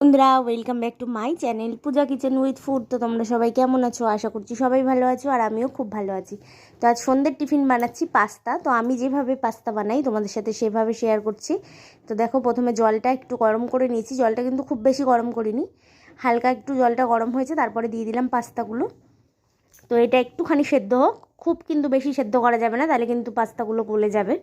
বন্ধুরা welcome back to my channel Puja kitchen with food তো তোমরা সবাই কেমন আছো? আশা করছি সবাই ভালো আছো আর আমিও খুব ভালো আছি। তো আজ সন্ধ্যের টিফিন বানাচ্ছি পাস্তা। তো আমি যেভাবে পাস্তা বানাই, তোমাদের সাথে সেভাবে শেয়ার করছি। তো দেখো, প্রথমে জলটা একটু গরম করে নিয়েছি। জলটা কিন্তু খুব বেশি গরম করিনি। হালকা একটু জলটা গরম হয়েছে, তারপরে দিয়ে দিলাম পাস্তাগুলো। তো এটা একটুখানি সেদ্ধ হোক। খুব কিন্তু বেশি সেদ্ধ করা যাবে না, তাহলে কিন্তু পাস্তাগুলো গলে যাবে।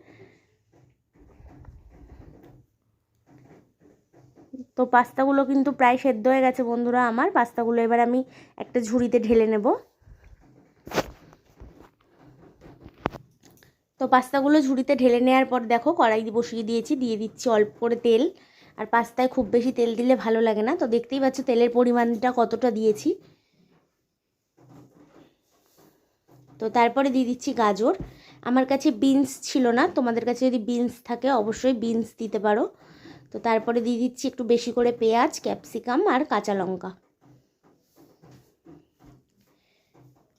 তো পাস্তাগুলো কিন্তু প্রায় সেদ্ধ হয়ে গেছে বন্ধুরা আমার। পাস্তাগুলো এবার আমি একটা ঝুড়িতে ঢেলে নেব। তো পাস্তাগুলো ঝুড়িতে ঢেলে নেওয়ার পর দেখো কড়াই বসিয়ে দিয়েছি, দিয়ে দিচ্ছি অল্প করে তেল। আর পাস্তায় খুব বেশি তেল দিলে ভালো লাগে না। তো দেখতেই পাচ্ছ তেলের পরিমাণটা কতটা দিয়েছি। তো তারপরে দিয়ে দিচ্ছি গাজর। আমার কাছে বিনস ছিল না। তোমাদের কাছে যদি বিনস থাকে অবশ্যই বিনস দিতে পারো। তো তারপরে দিয়ে দিচ্ছি একটু বেশি করে পেঁয়াজ, ক্যাপসিকাম আর কাঁচা লঙ্কা।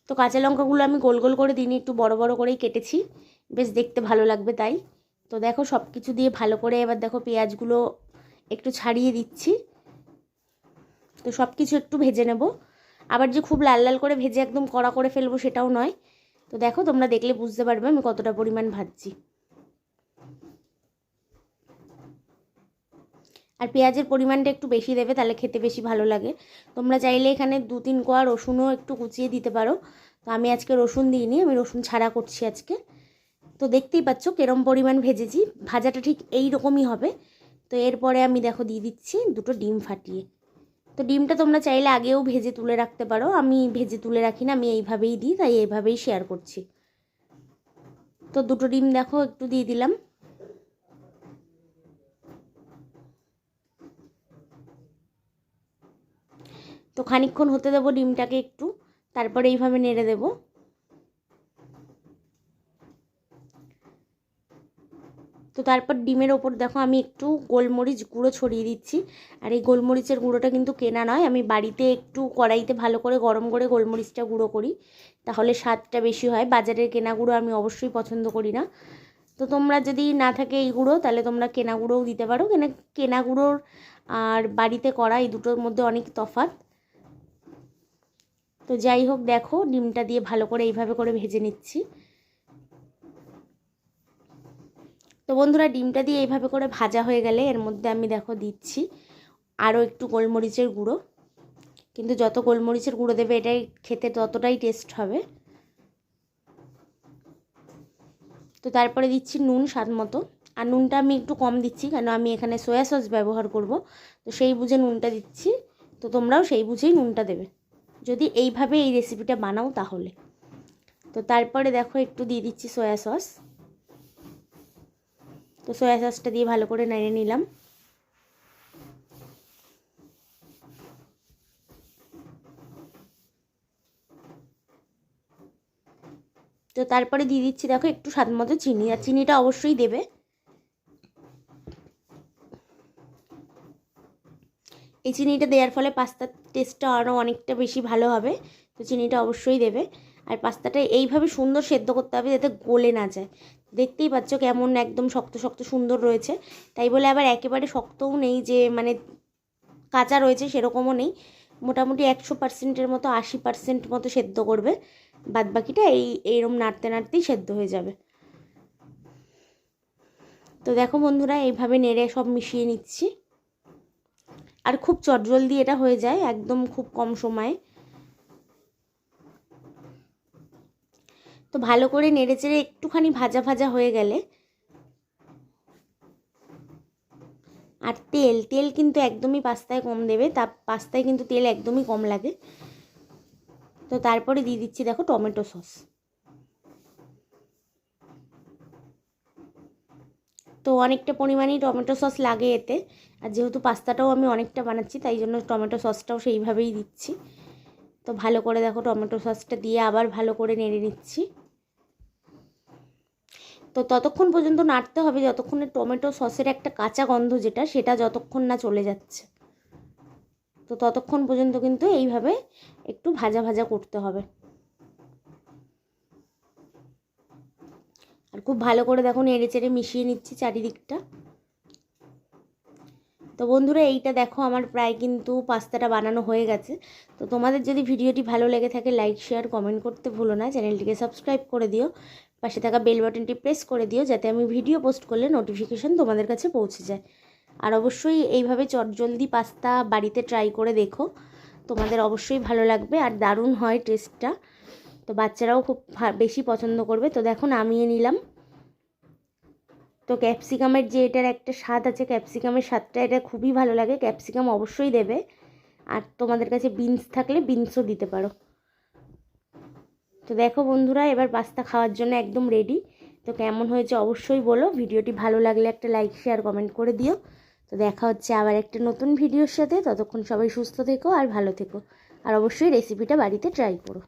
তো কাঁচা লঙ্কাগুলো আমি গোল গোল করে দিনই একটু বড় বড় করেই কেটেছি। বেশ দেখতে ভালো লাগবে তাই। তো দেখো সব কিছু দিয়ে ভালো করে এবার দেখো পেঁয়াজগুলো একটু ছাড়িয়ে দিচ্ছি। তো সব কিছু একটু ভেজে নেব। আবার যে খুব লাল লাল করে ভেজে একদম কড়া করে ফেলব সেটাও নয়। তো দেখো তোমরা দেখলে বুঝতে পারবে আমি কতটা পরিমাণ ভাজছি। আর পেঁয়াজের পরিমাণটা একটু বেশি দেবে, তাহলে খেতে বেশি ভালো লাগে। তোমরা চাইলে এখানে দু তিন কোয়া রসুনও একটু কুচিয়ে দিতে পারো। তো আমি আজকে রসুন দিইনি, আমি রসুন ছাড়া করছি আজকে। তো দেখতেই পাচ্ছ কেরম পরিমাণ ভেজেছি, ভাজাটা ঠিক এই রকমই হবে। তো এরপরে আমি দেখো দিয়ে দিচ্ছি দুটো ডিম ফাটিয়ে। তো ডিমটা তোমরা চাইলে আগেও ভেজে তুলে রাখতে পারো, আমি ভেজে তুলে রাখি না, আমি এইভাবেই দিই, তাই এইভাবেই শেয়ার করছি। তো দুটো ডিম দেখো, একটু দিয়ে দিলাম। তো খানিক্ষণ হতে দেবো ডিমটাকে একটু, তারপরে এইভাবে নেড়ে দেব। তো তারপর ডিমের ওপর দেখো আমি একটু গোলমরিচ গুঁড়ো ছড়িয়ে দিচ্ছি। আর এই গোলমরিচের গুঁড়োটা কিন্তু কেনা নয়, আমি বাড়িতে একটু কড়াইতে ভালো করে গরম করে গোলমরিচটা গুঁড়ো করি, তাহলে স্বাদটা বেশি হয়। বাজারের কেনা গুঁড়ো আমি অবশ্যই পছন্দ করি না। তো তোমরা যদি না থাকে এই গুঁড়ো, তাহলে তোমরা কেনা গুঁড়োও দিতে পারো। কেনা কেনা গুঁড়োর আর বাড়িতে করা এই দুটোর মধ্যে অনেক তফাৎ। তো যাই হোক, দেখো ডিমটা দিয়ে ভালো করে এইভাবে করে ভেজে নিচ্ছি। তো বন্ধুরা, ডিমটা দিয়ে এইভাবে করে ভাজা হয়ে গেলে এর মধ্যে আমি দেখো দিচ্ছি আরও একটু গোলমরিচের গুঁড়ো। কিন্তু যত গোলমরিচের গুঁড়ো দেবে, এটাই খেতে ততটাই টেস্ট হবে। তো তারপরে দিচ্ছি নুন স্বাদ মতো। আর নুনটা আমি একটু কম দিচ্ছি, কেন আমি এখানে সয়া সস ব্যবহার করব। তো সেই বুঝে নুনটা দিচ্ছি। তো তোমরাও সেই বুঝেই নুনটা দেবে। যদি এইভাবে এই রেসিপিটা বানাও তাহলে। তো তারপরে দেখো একটু দিয়ে দিচ্ছি সয়া সস তো সয়া সসটা দিয়ে ভালো করে নেড়ে নিলাম। তো তারপরে দিয়ে দিচ্ছি দেখো একটু স্বাদ মতো চিনি। আর চিনিটা অবশ্যই দেবে। এই চিনিটা দেওয়ার ফলে পাস্তার টেস্টটা আরও অনেকটা বেশি ভালো হবে। তো চিনিটা অবশ্যই দেবে। আর পাস্তাটা এইভাবে সুন্দর সেদ্ধ করতে হবে যাতে গলে না যায়। দেখতেই পাচ্ছ কেমন একদম শক্ত শক্ত সুন্দর রয়েছে। তাই বলে আবার একেবারে শক্তও নেই যে মানে কাঁচা রয়েছে সেরকমও নেই। মোটামুটি একশো পার্সেন্টের মতো, আশি পার্সেন্ট মতো সেদ্ধ করবে। বাদ বাকিটা এই এইরকম নাড়তে নাড়তেই সেদ্ধ হয়ে যাবে। তো দেখো বন্ধুরা, এইভাবে নেড়ে সব মিশিয়ে নিচ্ছি। আর খুব চটজলদি এটা হয়ে যায়, একদম খুব কম সময়ে। তো ভালো করে নেড়ে চেড়ে একটুখানি ভাজা ভাজা হয়ে গেলে, আর তেল তেল কিন্তু একদমই পাস্তায় কম দেবে, তা পাস্তায় কিন্তু তেল একদমই কম লাগে। তো তারপরে দিয়ে দিচ্ছি, দেখো টমেটো সস। তো অনেকটা পরিমাণেই টমেটো সস লাগে এতে। আর যেহেতু পাস্তাটাও আমি অনেকটা বানাচ্ছি, তাই জন্য টমেটো সসটাও সেইভাবেই দিচ্ছি। তো ভালো করে দেখো টমেটো সসটা দিয়ে আবার ভালো করে নেড়ে নিচ্ছি। তো ততক্ষণ পর্যন্ত নাড়তে হবে, যতক্ষণে টমেটো সসের একটা কাঁচা গন্ধ যেটা, সেটা যতক্ষণ না চলে যাচ্ছে। তো ততক্ষণ পর্যন্ত কিন্তু এইভাবে একটু ভাজা ভাজা করতে হবে। খুব ভালো করে দেখো নেড়ে চেড়ে মিশিয়ে নিচ্ছি চারিদিকটা। তো বন্ধুরা, এইটা দেখো আমার প্রায় কিন্তু পাস্তাটা বানানো হয়ে গেছে। তো তোমাদের যদি ভিডিওটি ভালো লেগে থাকে, লাইক, শেয়ার, কমেন্ট করতে ভুলো না। চ্যানেলটিকে সাবস্ক্রাইব করে দিও। পাশে থাকা বেল বাটনটি প্রেস করে দিও, যাতে আমি ভিডিও পোস্ট করলে নোটিফিকেশান তোমাদের কাছে পৌঁছে যায়। আর অবশ্যই এইভাবে চটজলদি পাস্তা বাড়িতে ট্রাই করে দেখো। তোমাদের অবশ্যই ভালো লাগবে আর দারুণ হয় টেস্টটা। তো বাচ্চারাও খুব বেশি পছন্দ করবে। তো দেখো নামিয়ে নিলাম। তো ক্যাপসিকামের যে এটার একটা স্বাদ আছে, ক্যাপসিকামের স্বাদটা এটা খুবই ভালো লাগে। ক্যাপসিকাম অবশ্যই দেবে। আর তোমাদের কাছে বিনস থাকলে বিনসও দিতে পারো। তো দেখো বন্ধুরা, এবার পাস্তা খাওয়ার জন্য একদম রেডি তো কেমন হয়েছে অবশ্যই বলো। ভিডিওটি ভালো লাগলে একটা লাইক শেয়ার কমেন্ট করে দিও। তো দেখা হচ্ছে আবার একটা নতুন ভিডিওর সাথে। ততক্ষণ সবাই সুস্থ থেকো আর ভালো থেকো। আর অবশ্যই রেসিপিটা বাড়িতে ট্রাই করো।